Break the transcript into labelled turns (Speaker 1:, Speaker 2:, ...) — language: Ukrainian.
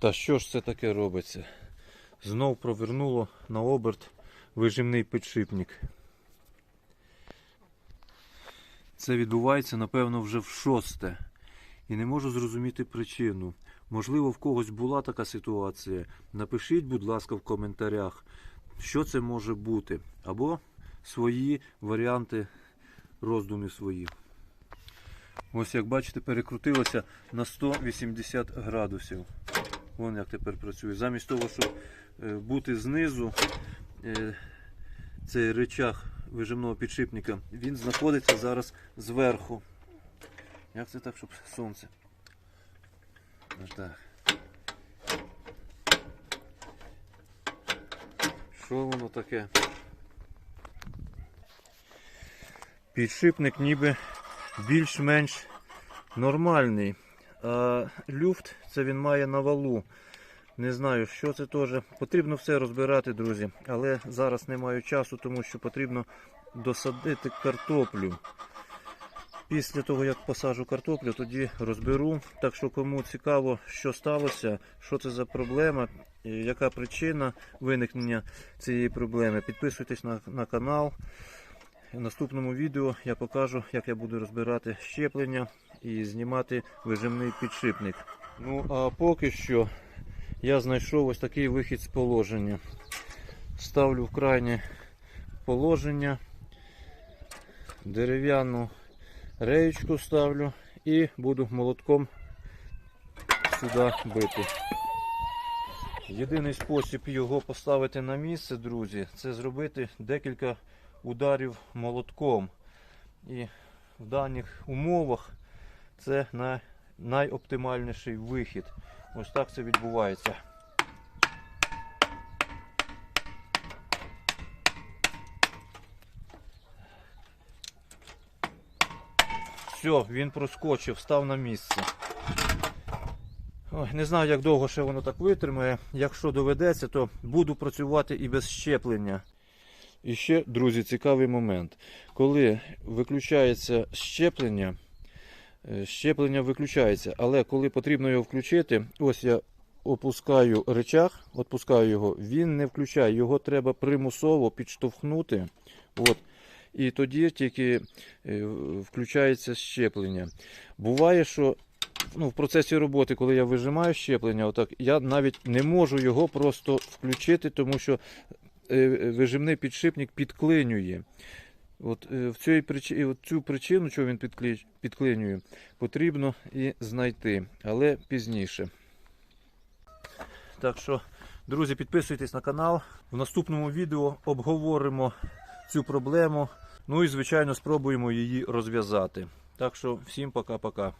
Speaker 1: Та що ж це таке робиться? Знов провернуло на оберт вижимний підшипник. Це відбувається, напевно, вже в шосте. І не можу зрозуміти причину. Можливо, в когось була така ситуація. Напишіть, будь ласка, в коментарях, що це може бути. Або свої варіанти роздумів свої. Ось як бачите, перекрутилося на 180 градусів. Вон як тепер працює. Замість того, щоб е, бути знизу, е, цей речах вижимного підшипника, він знаходиться зараз зверху. Як це так, щоб сонце? Ось так. Що воно таке? Підшипник ніби більш-менш нормальний. А люфт це він має на валу. Не знаю, що це теж. Потрібно все розбирати, друзі. Але зараз не маю часу, тому що потрібно досадити картоплю. Після того, як посажу картоплю, тоді розберу. Так що, кому цікаво, що сталося, що це за проблема, яка причина виникнення цієї проблеми, підписуйтесь на, на канал. В наступному відео я покажу, як я буду розбирати щеплення і знімати вижимний підшипник. Ну а поки що я знайшов ось такий вихід з положення. Ставлю в крайнє положення, дерев'яну реєчку ставлю і буду молотком сюди бити. Єдиний спосіб його поставити на місце, друзі, це зробити декілька ударів молотком. І в даних умовах це на найоптимальніший вихід. Ось так це відбувається. Все, він проскочив, став на місце. Ой, не знаю, як довго ще воно так витримає. Якщо доведеться, то буду працювати і без щеплення. І ще, друзі, цікавий момент. Коли виключається щеплення, е, щеплення виключається, але коли потрібно його включити, ось я опускаю речах, відпускаю його, він не включає, його треба примусово підштовхнути. От. І тоді тільки е, включається щеплення. Буває, що ну, в процесі роботи, коли я вижимаю щеплення, отак, я навіть не можу його просто включити, тому що вижимний підшипник підклинює. От, е, в цій причині, от цю причину, чого він підклинює, потрібно і знайти, але пізніше. Так що, друзі, підписуйтесь на канал. В наступному відео обговоримо цю проблему. Ну і, звичайно, спробуємо її розв'язати. Так що, всім пока-пока.